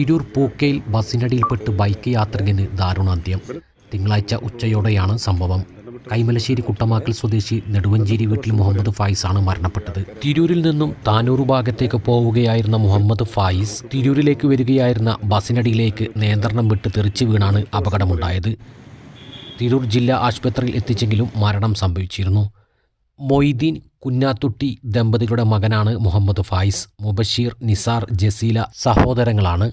Tirur Pookkayil ബസ്സിനടിയിൽപ്പെട്ട് bike യാത്രികന് ദാരുണാന്ത്യം. തിങ്കളാഴ്ച ഉച്ചയോടെയാണ് സംഭവം. കൈമലശ്ശേരി കുട്ടമാക്കൽ സ്വദേശി നെടുവഞ്ചേരി വീട്ടിൽ മുഹമ്മദ് ഫായിസ് ആണ് മരണപ്പെട്ടത്. തിരൂരിൽ നിന്നും താനൂർ ഭാഗത്തേക്ക് പോവുകയായിരുന്ന മുഹമ്മദ് ഫായിസ് തിരൂരിലേക്ക് വരികയായിരുന്ന ബസ്സിനടിയിലേക്ക് നിയന്ത്രണം വിട്ട് തെറിച്ചു വീണാണ് അപകടമുണ്ടായത്. തിരൂർ ജില്ലാ ആശുപത്രിയിൽ എത്തിച്ചെങ്കിലും മരണം സംഭവിച്ചിരുന്നു. മൊയ്തീൻ കുഞ്ഞാത്തുട്ടി ദമ്പതികളുടെ മകനാണ് മുഹമ്മദ് ഫായിസ്. മുബഷീർ നിസാർ ജസീല സഹോദരങ്ങളാണ്.